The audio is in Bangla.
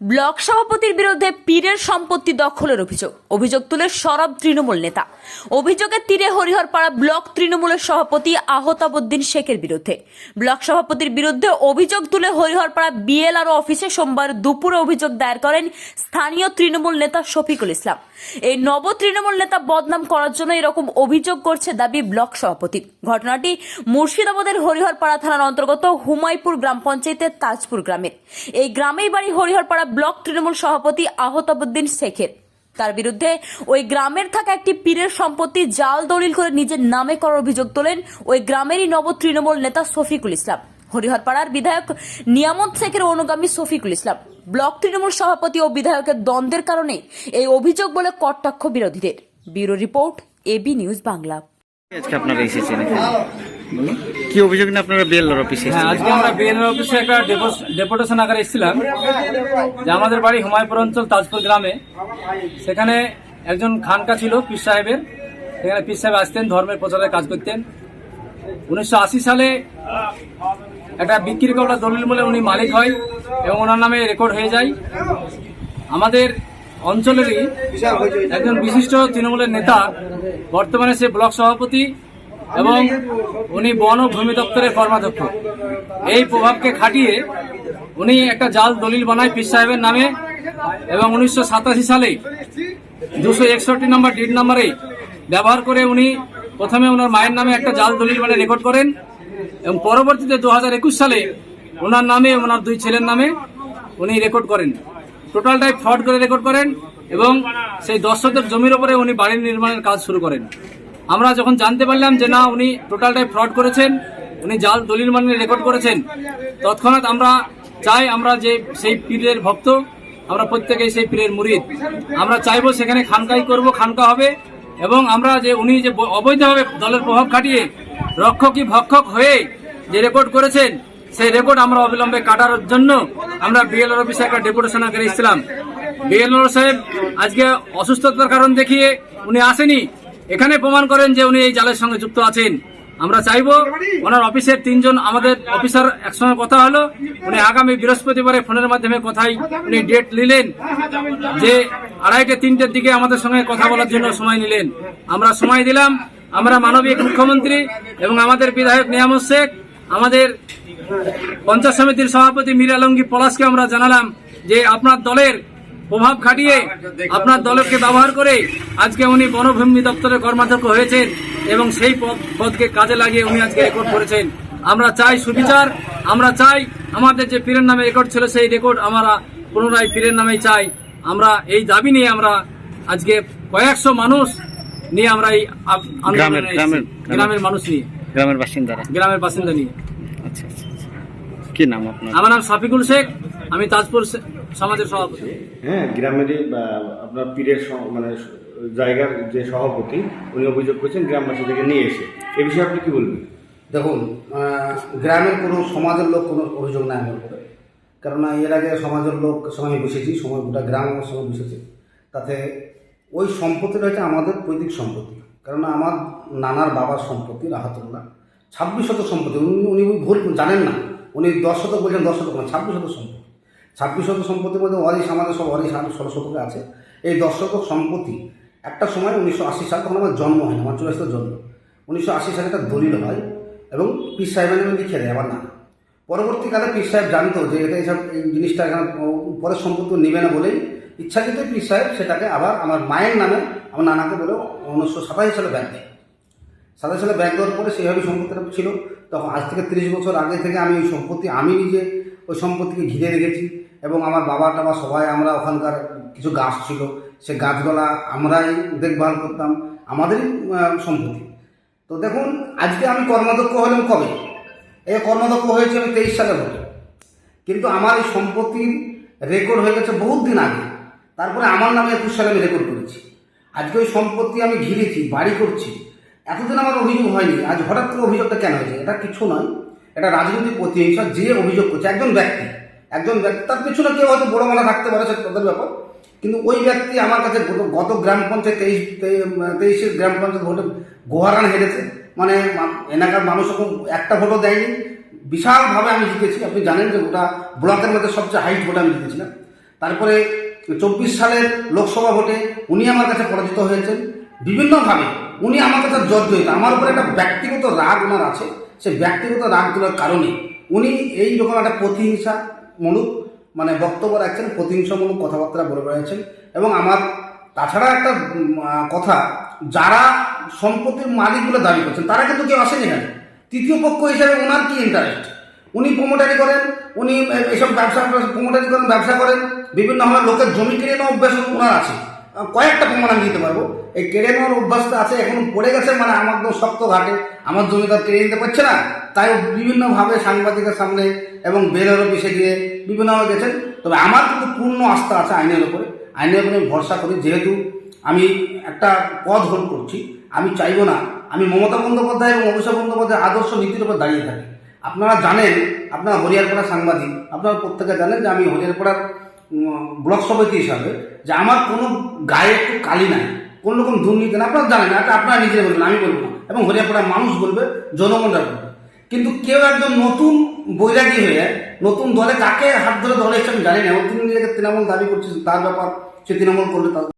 ব্লক সভাপতির বিরুদ্ধে পীরের সম্পত্তি দখলের অভিযোগ। অভিযোগ তুলে সরব তৃণমূল নেতা। অভিযোগের তীরে হরিহরপাড়া ব্লক তৃণমূলের সভাপতি আহতাবুদ্দিন শেখের বিরুদ্ধে। ব্লক সভাপতির বিরুদ্ধে অভিযোগ তুলে হরিহরপাড়া বিএলআরও অফিসে সোমবার দুপুরে অভিযোগ দায়ের করেন স্থানীয় তৃণমূল নেতা শফিকুল ইসলাম। এই নব তৃণমূল নেতা বদনাম করার জন্য এরকম অভিযোগ করছে দাবি ব্লক সভাপতি। ঘটনাটি মুর্শিদাবাদের হরিহরপাড়া থানার অন্তর্গত হুমাইপুর গ্রাম পঞ্চায়েতের তাজপুর গ্রামের এই গ্রামেই বাড়ি হরিহরপাড়া ব্লক তৃণমূল সভাপতি আহতাবুদ্দিন শেখের। তার বিরুদ্ধে ওই গ্রামের থাকা একটি পীরের সম্পত্তি জাল দলিল করে নিজের নামে করার অভিযোগ তোলেন ওই গ্রামেরই নব তৃণমূল নেতা শফিকুল ইসলাম। হরিহরপাড়ার বিধায়ক নিয়ামত শেখের অনুগামী শফিকুল ইসলাম। ব্লক তৃণমূল সভাপতি ও বিধায়কের দ্বন্দ্বের কারণে এই অভিযোগ বলে কটাক্ষ বিরোধীদের। Bureau report AB news Bangla. আজকে আপনারা এসেছেন কি অভিযোগ নিয়ে আপনারা বিএলআর অফিসে হ্যাঁ আজকে আমরা বিএনএর অফিসে একটা ডেপুটেশন আকারে এসেছিলাম যে আমাদের বাড়ি হুমায়ুপুর অঞ্চল তাজপুর গ্রামে। সেখানে একজন খানকা ছিল পীর সাহেবের। সেখানে পীর সাহেব আসতেন ধর্মের প্রচারের কাজ করতেন। উনিশশো আশি সালে একটা বিক্রি করা দলিল বলে উনি মালিক হয় এবং ওনার নামে রেকর্ড হয়ে যায়। আমাদের অঞ্চলেরই একজন বিশিষ্ট তৃণমূলের নেতা, বর্তমানে সে ব্লক সভাপতি এবং উনি বন ও ভূমি দপ্তরের কর্মাধ্যক্ষ। এই প্রভাবকে খাটিয়ে উনি একটা জাল দলিল বানায় পীর সাহেবের নামে এবং উনিশশো সাতাশি সালে দুশো একষট্টি নম্বর ডিড নম্বরে ব্যবহার করে উনি প্রথমে ওনার মায়ের নামে একটা জাল দলিল বানিয়ে রেকর্ড করেন। এবং পরবর্তীতে দু হাজার একুশ সালে ওনার নামে, ওনার দুই ছেলের নামে উনি রেকর্ড করেন। টোটালটাই ফ্রড করে রেকর্ড করেন এবং সেই শতক জমির ওপরে উনি বাড়ি নির্মাণের কাজ শুরু করেন। আমরা যখন জানতে পারলাম যে না, উনি টোটালটাই ফ্রড করেছেন, উনি জাল দলিল মানে রেকর্ড করেছেন, তৎক্ষণাৎ আমরা চাই আমরা যে সেই পীরের ভক্ত, আমরা প্রত্যেকেই সেই পীরের মুরিদ। আমরা চাইব সেখানে খানকাই করব, খানকা হবে এবং আমরা যে উনি যে অবৈধভাবে দলের প্রভাব খাটিয়ে রক্ষকই ভক্ষক হয়ে যে রেকর্ড করেছেন, সেই রেকর্ড আমরা অবিলম্বে কাটার জন্য আমরা বিএলআর অফিসে একটা ডেপুটেশন আকারে এসেছিলাম। বিএলআর সাহেব আজকে অসুস্থতার কারণ দেখিয়ে উনি আসেনি। এখানে প্রমাণ করেন যে উনি এই জালের সঙ্গে যুক্ত আছেন। আমরা চাইব ওনার অফিসের তিনজন আমাদের অফিসার একসঙ্গে কথা হলো। উনি আগামী বৃহস্পতিবারে ফোনের মাধ্যমে কথাই উনি ডেট নিলেন যে আড়াইটে তিনটের দিকে আমাদের সঙ্গে কথা বলার জন্য সময় নিলেন। আমরা সময় দিলাম। আমরা মানবিক মুখ্যমন্ত্রী এবং আমাদের বিধায়ক নিয়ামত শেখ, আমাদের পঞ্চায়েত সমিতির সভাপতি মীর আলমগীর পলাশকে আমরা জানালাম যে আপনার দলের প্রভাব খাটিয়ে আপনার দলকে ব্যবহার করে আজকে উনি বনভূমি দপ্তরের কর্মাধ্যক্ষ হয়েছেন এবং সেই পদ- পদকে কাজে লাগিয়ে উনি আজকে রেকর্ড করেছেন। আমরা চাই সুবিচার, আমরা চাই আমাদের যে পীরের নামে রেকর্ড ছিল সেই রেকর্ড আমরা পুনরায় পীরের নামেই চাই। আমরা এই দাবি নিয়ে আমরা আজকে কয়েকশো মানুষ নিয়ে আমরা এই গ্রামের- গ্রামের- গ্রামের মানুষ নিয়ে। গ্রামের বাসিন্দারা। গ্রামের বাসিন্দা নিয়ে। আচ্ছা আচ্ছা আচ্ছা। কি নাম আপনার? আমার নাম সাফিকুল শেখ আমি তাজপুর সমাজের সভাপতি। হ্যাঁ গ্রামেরই বা, আপনার পীরের মানে জায়গার যে সভাপতি উনি অভিযোগ করছেন গ্রামবাসী থেকে নিয়ে এসে। এ বিষয়ে আপনি কি বলবেন? দেখুন গ্রামের কোনো সমাজের লোক কোনো অভিযোগ নাই আমার উপরে। কেননা এর আগে সমাজের লোক আমি বসেছি সময় গোটা গ্রাম আমার সঙ্গে বসেছে তাতে ওই সম্পত্তিটা হচ্ছে আমাদের পৈতৃক সম্পত্তি। কেননা আমার নানার বাবার সম্পত্তি, রাহাতুল্লাহ, ছাব্বিশ শত সম্পত্তি। উনি উনি ভুল জানেন না। উনি দশ শতক বলছেন, দশ শতক না, ছাব্বিশ শতক সম্পত্তি। ছাব্বিশ শতক সম্পত্তির মধ্যে ওয়ারিশ, আমাদের সব ওয়ারিশ আরও ষোলো শতকে আছে। এই দশ শতক সম্পত্তি, একটা সময় উনিশশো আশি সাল তখন আমার জন্ম হয় আমার চলে জন্ম। উনিশশো আশি সালে একটা দলিল হয় এবং পীর সাহেবের নামে লিখে দেয় আমার না পরবর্তীকালে পীর সাহেব জানতো যে এটা এইসব এই জিনিসটা এখানে পরের সম্পত্তি নেবে না বলেই ইচ্ছাকৃত পীর সাহেব সেটাকে আবার আমার মায়ের নামে আমার নানাকে বলে উনিশশো সাতাশি সালে ব্যাংক দেয় সাতাশি সালে ব্যাংক দেওয়ার পরে সেইভাবে সম্পত্তিটা ছিল। তখন আজ থেকে তিরিশ বছর আগে থেকে আমি ওই সম্পত্তি, আমি নিজে ওই সম্পত্তিকে ঘিরে রেখেছি এবং আমার বাবা টাবা সবাই আমরা ওখানকার কিছু গাছ ছিল, সে গাছগুলা আমরাই দেখভাল করতাম, আমাদেরই সম্পত্তি। তো দেখুন, আজকে আমি কর্মাধ্যক্ষ হলাম কবে? এই কর্মাধ্যক্ষ হয়েছে আমি তেইশ সালে হলো কিন্তু আমার এই সম্পত্তির রেকর্ড হয়ে গেছে বহুত দিন আগে। তারপরে আমার নামে একুশ সালে আমি রেকর্ড করেছি। আজকে ওই সম্পত্তি আমি ঘিরেছি, বাড়ি করছি। এতদিন আমার অভিযোগ হয়নি। আজ হঠাৎ করে অভিযোগটা কেন হয়েছে? এটা কিছু নয়। এটা রাজনৈতিক প্রতিহিংসা, যে অভিযোগ করছে, একজন ব্যক্তি। একজন ব্যক্তি, তার পিছনে কেউ হয়তো বড় মালা থাকতে পারে সেটা তাদের ব্যাপার। কিন্তু ওই ব্যক্তি আমার কাছে গত- গ্রাম পঞ্চায়েত তেইশ তেইশের গ্রাম পঞ্চায়েত ভোটে গোহারান হেরেছে। মানে এলাকার মানুষ একটা ভোটও দেয়নি। বিশালভাবে আমি জিতেছি। আপনি জানেন যে গোটা ব্লকের মধ্যে সবচেয়ে হাইট ভোট আমি জিতেছিলাম। তারপরে চব্বিশ সালের লোকসভা ভোটে উনি আমার কাছে পরাজিত হয়েছেন। বিভিন্নভাবে উনি আমার কাছে জর্জরিত। আমার উপরে একটা ব্যক্তিগত রাগ ওনার আছে। সে ব্যক্তিগত রাগ তোলার কারণে উনি এই রকম একটা প্রতিহিংসা মূলক মানে বক্তব্য রাখছেন প্রতিহিংসামূলক কথাবার্তা বলে বেড়াচ্ছেন এবং আমার তাছাড়া একটা কথা, যারা সম্পত্তির মালিক বলে দাবি করছেন, তারা কিন্তু কেউ আসেন এখানে। তৃতীয় পক্ষ হিসাবে ওনার কি ইন্টারেস্ট উনি প্রমোটারি করেন, উনি এসব ব্যবসা প্রমোটারি করেন, ব্যবসা করেন বিভিন্নভাবে লোকের জমি কিনে নেওয়া অভ্যাস ওনার আছে। কয়েকটা প্রমাণ আমি দিতে পারব। এই কেড়ে নেওয়ার অভ্যাসটা আছে, এখন পড়ে গেছে মানে আমার তো শক্ত ঘাটে। আমার জমিদার কেড়ে নিতে পারছে না। তাই বিভিন্নভাবে সাংবাদিকের সামনে এবং বেলের অফিসে গিয়ে বিভিন্নভাবে গেছেন। তবে আমার কিন্তু পূর্ণ আস্থা আছে আইনের উপরে। আইনের উপরে আমি ভরসা করি, যেহেতু আমি একটা পদ হোল্ড করছি, আমি চাইব না। আমি মমতা বন্দ্যোপাধ্যায় এবং অভিষেক বন্দ্যোপাধ্যায়ের আদর্শ নীতির উপর দাঁড়িয়ে থাকি। আপনারা জানেন, আপনারা হরিয়ারপাড়া সাংবাদিক, আপনারা প্রত্যেকে জানেন যে আমি হরিয়ারপাড়ার ব্লক সভাপতি হিসাবে, যে আমার কোনো গায়ে একটু কালি নাই, কোন রকম দুর্নীতি না আপনারা জানেন এটা আপনারা নিজে বলবেন, আমি বলব না। এবং হরিয়ারপাড়ার মানুষ বলবে, জনগণরা বলবে। কিন্তু কেউ একজন নতুন বৈরাগী হয়ে, নতুন দলে কাকে হাত ধরে দলে এসে আমি জানি না তিনি নিজেকে তৃণমূল দাবি করছেন, তার ব্যাপার সে তৃণমূল করলে তার